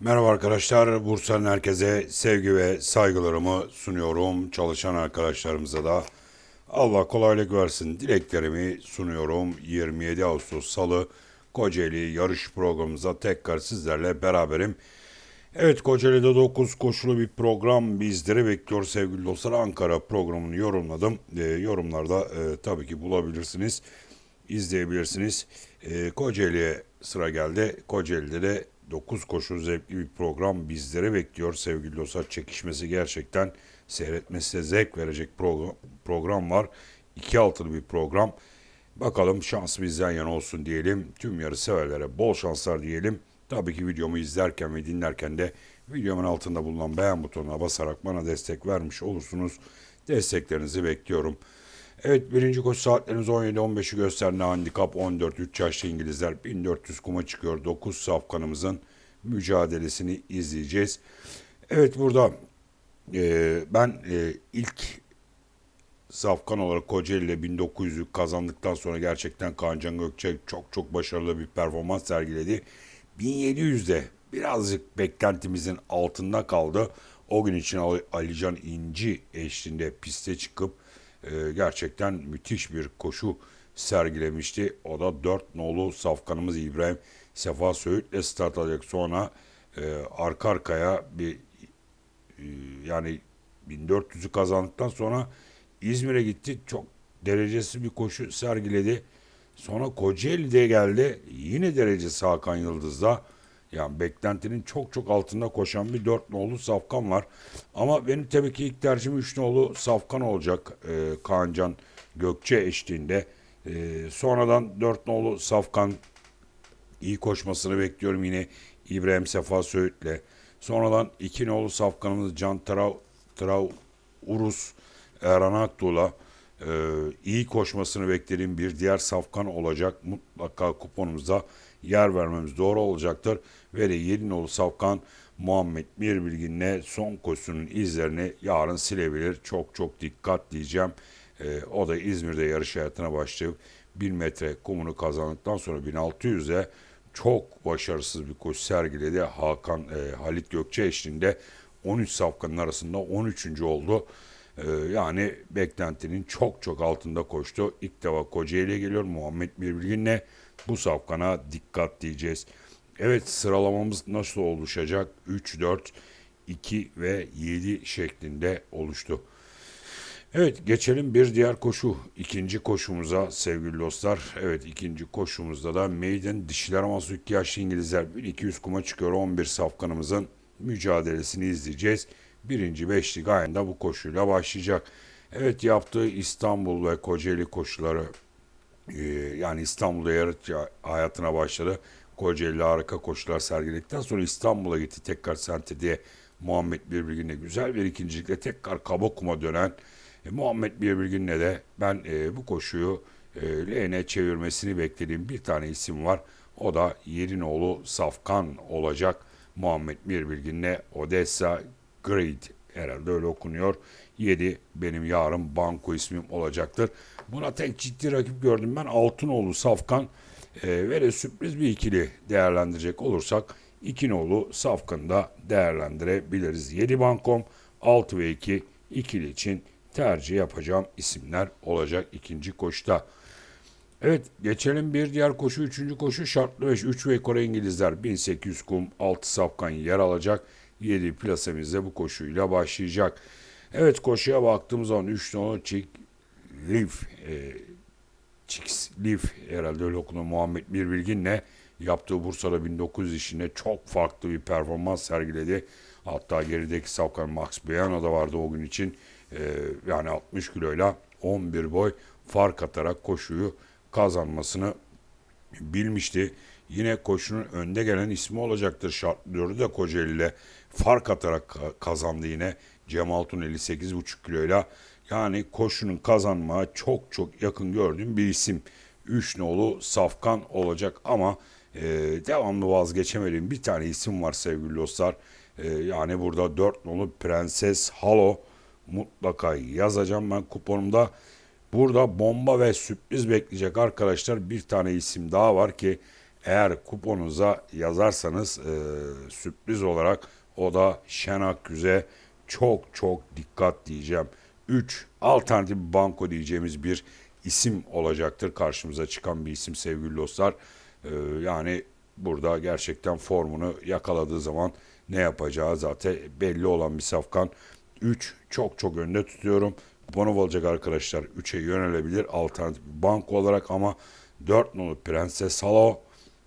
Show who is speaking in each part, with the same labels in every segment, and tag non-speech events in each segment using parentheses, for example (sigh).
Speaker 1: Merhaba arkadaşlar. Bursa'nın herkese sevgi ve saygılarımı sunuyorum. Çalışan arkadaşlarımıza da Allah kolaylık versin dileklerimi sunuyorum. 27 Ağustos Salı Kocaeli yarış programımıza tekrar sizlerle beraberim. Evet Kocaeli'de 9 koşulu bir program bizleri bekliyor sevgili dostlar. Ankara programını yorumladım. Ee, yorumlarda e, tabii ki bulabilirsiniz, izleyebilirsiniz. Ee, Kocaeli'ye sıra geldi. Kocaeli'de de 9 koşulu zevkli bir program bizleri bekliyor sevgili dostlar. Çekişmesi gerçekten seyretmesi zevk verecek program, program var. 2 altılı bir program. Bakalım şans bizden yana olsun diyelim. Tüm yarı severlere bol şanslar diyelim. Tabii ki videomu izlerken ve dinlerken de videomun altında bulunan beğen butonuna basarak bana destek vermiş olursunuz. Desteklerinizi bekliyorum. Evet birinci koşu saatlerimiz 17-15'i gösterdi. Handikap 14 3 yaşlı İngilizler 1400 kuma çıkıyor. 9 safkanımızın mücadelesini izleyeceğiz. Evet burada e, ben e, ilk Safkan olarak Kocaeli ile 1900'ü kazandıktan sonra gerçekten Kaan Can Gökçe çok çok başarılı bir performans sergiledi. 1700'de birazcık beklentimizin altında kaldı. O gün için Ali- Alican İnci eşliğinde piste çıkıp e, gerçekten müthiş bir koşu sergilemişti. O da 4 nolu safkanımız İbrahim Sefa Söğüt'le start alacak. Sonra e, arka arkaya bir e, yani 1400'ü kazandıktan sonra İzmir'e gitti. Çok derecesi bir koşu sergiledi. Sonra Kocaeli'de geldi. Yine derecesi Hakan Yıldız'da. Yani beklentinin çok çok altında koşan bir 4 nolu Safkan var. Ama benim tabii ki ilk tercihim 3 nolu Safkan olacak. Ee, Kaancan Gökçe eşliğinde. Ee, sonradan 4 nolu Safkan iyi koşmasını bekliyorum yine İbrahim Sefa Söğüt'le. Sonradan iki nolu safkanımız Can Trav, Trav Urus Erhan Aktuğ'la e, iyi koşmasını beklediğim bir diğer safkan olacak. Mutlaka kuponumuza yer vermemiz doğru olacaktır. Ve de 7 nolu safkan Muhammed Mirbilgin'le son koşusunun izlerini yarın silebilir. Çok çok dikkat diyeceğim. E, o da İzmir'de yarış hayatına başlayıp 1000 metre kumunu kazandıktan sonra 1600'e çok başarısız bir koşu sergiledi. Hakan e, Halit Gökçe eşliğinde 13 safkanın arasında 13. oldu. E, yani beklentinin çok çok altında koştu. İlk defa Kocaeli'ye geliyor Muhammed Birbilgin'le bu safkana dikkat diyeceğiz. Evet sıralamamız nasıl oluşacak? 3, 4, 2 ve 7 şeklinde oluştu. Evet geçelim bir diğer koşu. ikinci koşumuza sevgili dostlar. Evet ikinci koşumuzda da Maiden dişiler aması 2 yaşlı İngilizler 1200 kuma çıkıyor. 11 safkanımızın mücadelesini izleyeceğiz. Birinci beşlik ayında bu koşuyla başlayacak. Evet yaptığı İstanbul ve Kocaeli koşuları ee, yani İstanbul'da yarış hayatına başladı. Kocaeli harika koşular sergiledikten sonra İstanbul'a gitti. Tekrar Sente'de Muhammed Birbirgin'le güzel bir ikincilikle tekrar Kabakuma dönen e, Muhammed Birbirgin'le de ben e, bu koşuyu e, lehine çevirmesini beklediğim bir tane isim var. O da Yerinoğlu Safkan olacak. Muhammed Birbirgin'le Odessa Great herhalde öyle okunuyor. 7 benim yarın banko ismim olacaktır. Buna tek ciddi rakip gördüm ben Altınoğlu Safkan e, ve de sürpriz bir ikili değerlendirecek olursak İkinoğlu Safkan'ı da değerlendirebiliriz. 7 bankom 6 ve 2 ikili için tercih yapacağım isimler olacak ikinci koşuda. Evet geçelim bir diğer koşu. Üçüncü koşu şartlı 5. 3 ve Kore İngilizler 1800 kum 6 safkan yer alacak. 7 plasemizde bu koşuyla başlayacak. Evet koşuya baktığımız zaman 3 nolu Chick Leaf e, Chicks Leaf herhalde öyle okunuyor Muhammed Birbilgin'le yaptığı Bursa'da 1900 işinde çok farklı bir performans sergiledi. Hatta gerideki safkan Max Biano da vardı o gün için. E, yani 60 kiloyla 11 boy fark atarak koşuyu kazanmasını bilmişti. Yine koşunun önde gelen ismi olacaktır şartlıyordu da Kocaeli'yle fark atarak ka- kazandı yine Cemal Tun 58,5 kiloyla. Yani koşunun kazanmaya çok çok yakın gördüğüm bir isim. Üç nolu Safkan olacak ama e, devamlı vazgeçemediğim bir tane isim var sevgili dostlar. E, yani burada dört nolu Prenses Halo mutlaka yazacağım ben kuponumda. Burada bomba ve sürpriz bekleyecek arkadaşlar bir tane isim daha var ki Eğer kuponuza yazarsanız e, sürpriz olarak o da Şenak Güze çok çok dikkat diyeceğim. 3 alternatif banko diyeceğimiz bir isim olacaktır. Karşımıza çıkan bir isim sevgili dostlar. E, yani burada gerçekten formunu yakaladığı zaman ne yapacağı zaten belli olan bir safkan. 3 çok çok önde tutuyorum. Kuponov olacak arkadaşlar 3'e yönelebilir alternatif banko olarak ama 4 nolu Prenses Salo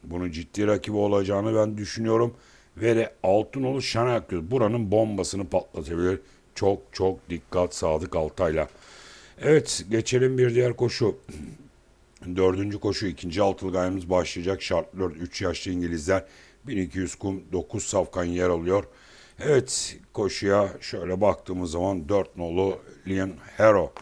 Speaker 1: bunun ciddi rakibi olacağını ben düşünüyorum. Ve de Altınolu Şanak buranın bombasını patlatabilir. Çok çok dikkat Sadık Altay'la. Evet geçelim bir diğer koşu. (clears throat) Dördüncü koşu ikinci altılı gayemiz başlayacak. Şart 4 3 yaşlı İngilizler 1200 kum 9 safkan yer alıyor. Evet koşuya şöyle baktığımız zaman 4 nolu Lian Hero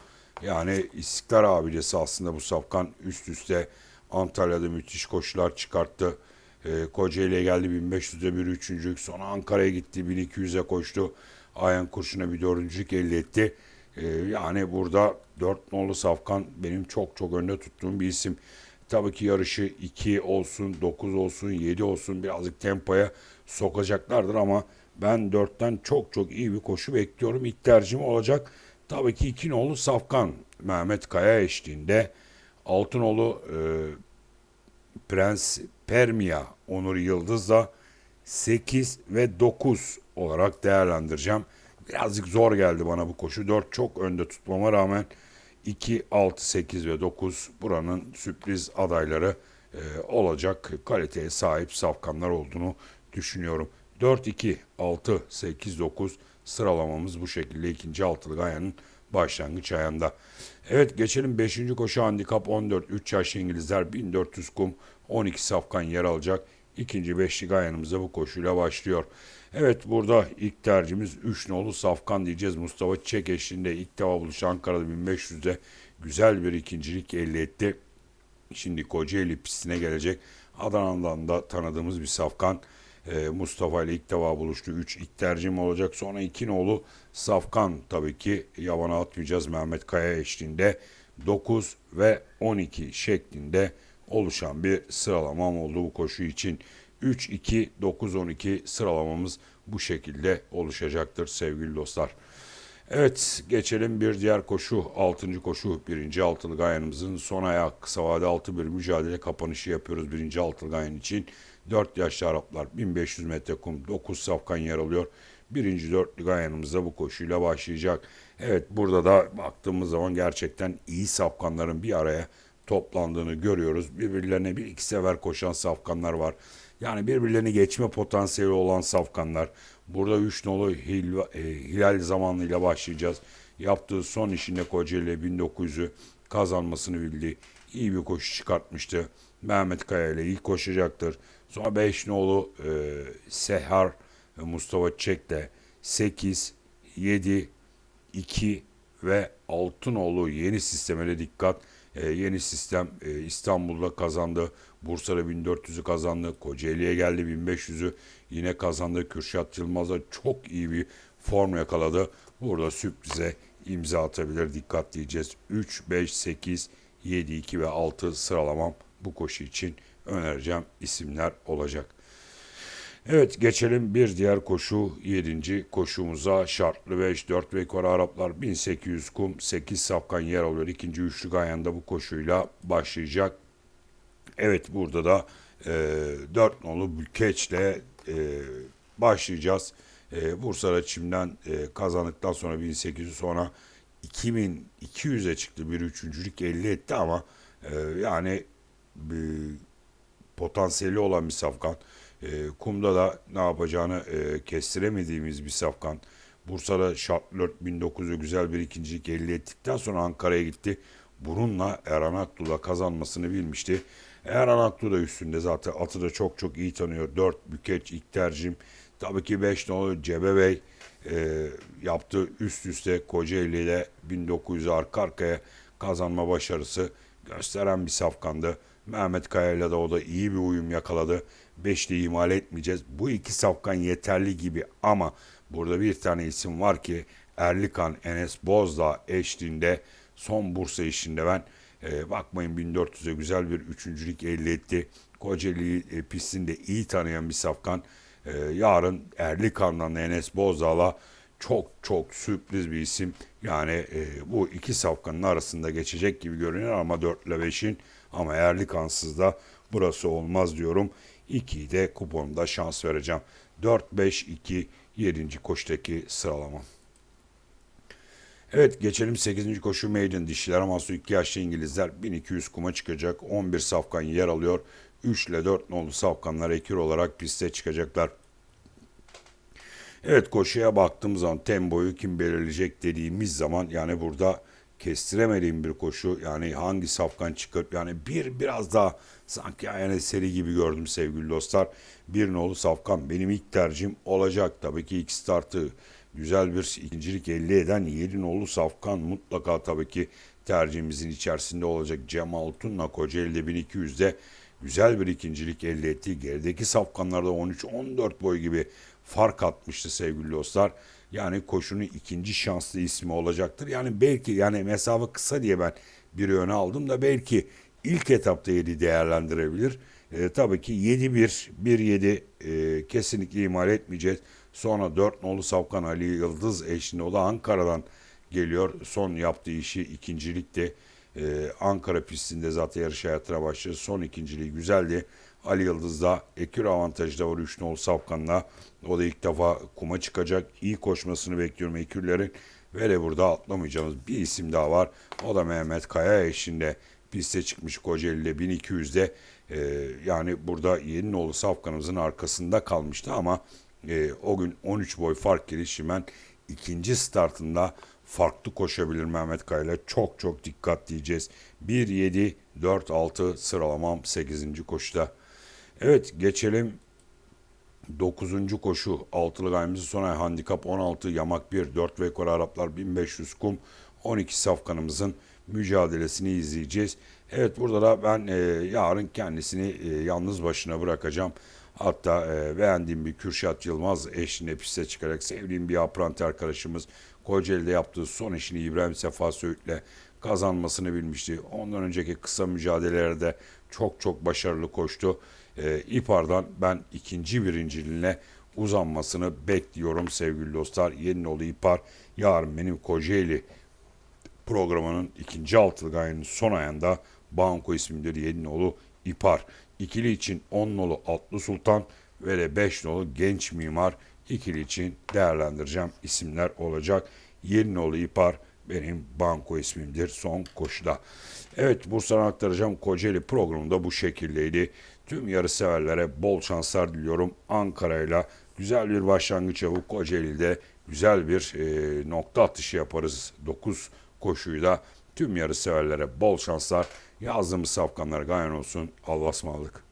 Speaker 1: yani İstiklal abidesi aslında bu safkan üst üste Antalya'da müthiş koşular çıkarttı. E, Kocaeli'ye geldi 1500'de bir üçüncülük. Sonra Ankara'ya gitti 1200'e koştu. Ayan kurşuna bir dördüncülük elde etti. E, yani burada 4 nolu Safkan benim çok çok önde tuttuğum bir isim. Tabii ki yarışı 2 olsun, 9 olsun, 7 olsun birazcık tempoya sokacaklardır ama ben 4'ten çok çok iyi bir koşu bekliyorum. İlk tercihim olacak. Tabii ki 2 nolu Safkan Mehmet Kaya eşliğinde. Altınoğlu e, Prens Permia Onur Yıldız'la 8 ve 9 olarak değerlendireceğim. Birazcık zor geldi bana bu koşu. 4 çok önde tutmama rağmen 2, 6, 8 ve 9 buranın sürpriz adayları e, olacak kaliteye sahip safkanlar olduğunu düşünüyorum. 4, 2, 6, 8, 9 sıralamamız bu şekilde ikinci altılı gayanın başlangıç ayında. Evet geçelim 5. koşu handikap 14 3 yaşlı İngilizler 1400 kum 12 safkan yer alacak. İkinci beşli gayanımıza bu koşuyla başlıyor. Evet burada ilk tercihimiz 3 nolu safkan diyeceğiz. Mustafa Çek eşliğinde ilk defa buluşu Ankara'da 1500'de güzel bir ikincilik elde etti. Şimdi Kocaeli pistine gelecek. Adana'dan da tanıdığımız bir safkan. Ee, Mustafa ile ilk defa buluştu. 3 ilk tercihim olacak. Sonra 2 nolu Safkan tabii ki yabana atmayacağız. Mehmet Kaya eşliğinde 9 ve 12 şeklinde oluşan bir sıralamam oldu bu koşu için. 3, 2, 9, 12 sıralamamız bu şekilde oluşacaktır sevgili dostlar. Evet geçelim bir diğer koşu. Altıncı koşu. Birinci altılı gayanımızın son ayağı kısa vade altı bir mücadele kapanışı yapıyoruz. Birinci altılı gayan için 4 yaşlı Araplar 1500 metre kum 9 safkan yer alıyor. Birinci dörtlü gayanımızda bu koşuyla başlayacak. Evet burada da baktığımız zaman gerçekten iyi safkanların bir araya toplandığını görüyoruz. Birbirlerine bir iki sefer koşan safkanlar var. Yani birbirlerini geçme potansiyeli olan safkanlar. Burada 3 nolu Hil, e, Hilal zamanıyla başlayacağız. Yaptığı son işinde Kocaeli 1900'ü kazanmasını bildi. İyi bir koşu çıkartmıştı. Mehmet Kaya ile ilk koşacaktır. Sonra 5 nolu e, Sehar ve Mustafa Çek de 8, 7, 2 ve Altınoğlu yeni sistemine dikkat. E, yeni sistem e, İstanbul'da kazandı. Bursa'da 1400'ü kazandı. Kocaeli'ye geldi 1500'ü yine kazandı. Kürşat Yılmaz'a çok iyi bir form yakaladı. Burada sürprize imza atabilir. Dikkat diyeceğiz. 3, 5, 8, 7, 2 ve 6 sıralamam bu koşu için önereceğim isimler olacak. Evet geçelim bir diğer koşu 7. koşumuza şartlı 5 4 ve yukarı Araplar 1800 kum 8 safkan yer alıyor. İkinci üçlü gayanda bu koşuyla başlayacak. Evet burada da e, 4 nolu Bülkeç'le e, başlayacağız. E, Bursa'da çimden e, kazandıktan sonra 1800 sonra 2200'e çıktı bir üçüncülük elde etti ama e, yani bir potansiyeli olan bir safkan. E, kumda da ne yapacağını e, kestiremediğimiz bir safkan. Bursa'da Şartlört 1900'ü güzel bir ikincilik elde ettikten sonra Ankara'ya gitti. Bununla Erhan Aktu'la kazanmasını bilmişti. Erhan Aktu da üstünde zaten atı da çok çok iyi tanıyor. 4 bükeç ilk tercihim. Tabii ki 5 nolu Cebe Bey e, yaptığı üst üste Kocaeli ile 1900 arka arkaya kazanma başarısı gösteren bir safkandı. Mehmet Kaya ile de o da iyi bir uyum yakaladı. Beşli ihmal etmeyeceğiz. Bu iki safkan yeterli gibi ama burada bir tane isim var ki Erlikan Enes Bozdağ eşliğinde son Bursa işinde ben e, bakmayın 1400'e güzel bir üçüncülük elde etti. Kocaeli e, pistinde iyi tanıyan bir safkan. E, yarın Erlikan'dan Enes Bozdağ'la çok çok sürpriz bir isim. Yani e, bu iki safkanın arasında geçecek gibi görünüyor ama 4 ile 5'in ama Erlikansız da burası olmaz diyorum. 2'yi de kuponumda şans vereceğim. 4, 5, 2, 7. koştaki sıralamam. Evet geçelim 8. koşu maiden dişiler ama 2 yaşlı İngilizler 1200 kuma çıkacak. 11 safkan yer alıyor. 3 ile 4 nolu safkanlar ekür olarak piste çıkacaklar. Evet koşuya baktığımız zaman tempoyu kim belirleyecek dediğimiz zaman yani burada kestiremediğim bir koşu yani hangi safkan çıkıp yani bir biraz daha sanki yani seri gibi gördüm sevgili dostlar. Bir nolu safkan benim ilk tercihim olacak tabii ki ilk startı güzel bir ikincilik elde eden 7 nolu safkan mutlaka tabii ki tercihimizin içerisinde olacak. Cemal Tunla Kocaeli'de 1200'de güzel bir ikincilik elde etti. Gerideki safkanlarda 13-14 boy gibi fark atmıştı sevgili dostlar. Yani koşunun ikinci şanslı ismi olacaktır. Yani belki yani mesafe kısa diye ben bir öne aldım da belki ilk etapta 7 değerlendirebilir. E, tabii ki 7-1, 1-7 e, kesinlikle ihmal etmeyeceğiz. Sonra 4 nolu Savkan Ali Yıldız eşliğinde o da Ankara'dan geliyor. Son yaptığı işi ikincilikte e, Ankara pistinde zaten yarış hayatına başladı. Son ikinciliği güzeldi. Ali Yıldız da ekür avantajı da var 3 nolu Savkan'la. O da ilk defa kuma çıkacak. İyi koşmasını bekliyorum ekürlerin. Ve de burada atlamayacağımız bir isim daha var. O da Mehmet Kaya eşliğinde piste çıkmış Kocaeli'de 1200'de. E, yani burada Yeninoğlu Safkan'ımızın arkasında kalmıştı ama e, o gün 13 boy fark gelişimen ikinci startında farklı koşabilir Mehmet Kaya'yla. Çok çok dikkat diyeceğiz. 1-7, 4-6 sıralamam 8. koşuda. Evet geçelim 9. koşu. Altılı gayemizin sona handikap 16, yamak 1, 4 ve yukarı Araplar 1500 kum. 12 safkanımızın mücadelesini izleyeceğiz. Evet burada da ben e, yarın kendisini e, yalnız başına bırakacağım. Hatta e, beğendiğim bir Kürşat Yılmaz eşliğinde piste çıkarak sevdiğim bir apranti arkadaşımız Kocaeli'de yaptığı son işini İbrahim Sefa Söğüt'le kazanmasını bilmişti. Ondan önceki kısa mücadelelerde çok çok başarılı koştu. E, İpar'dan ben ikinci birinciliğine uzanmasını bekliyorum sevgili dostlar. Yeninoğlu İpar yarın benim Kocaeli programının ikinci altılı gayenin son ayında Banko isminde Yeninoğlu İpar. İkili için 10 nolu Atlı Sultan ve de 5 nolu Genç Mimar ikili için değerlendireceğim isimler olacak. Yeninoğlu İpar benim banko ismimdir son koşuda. Evet Bursa'dan aktaracağım Kocaeli programında bu şekildeydi. Tüm yarı severlere bol şanslar diliyorum. Ankara'yla güzel bir başlangıç yapıp Kocaeli'de güzel bir e, nokta atışı yaparız. 9 koşuyu da tüm yarı severlere bol şanslar. Yazdığımız safkanlar gayen olsun. Allah'a ısmarladık.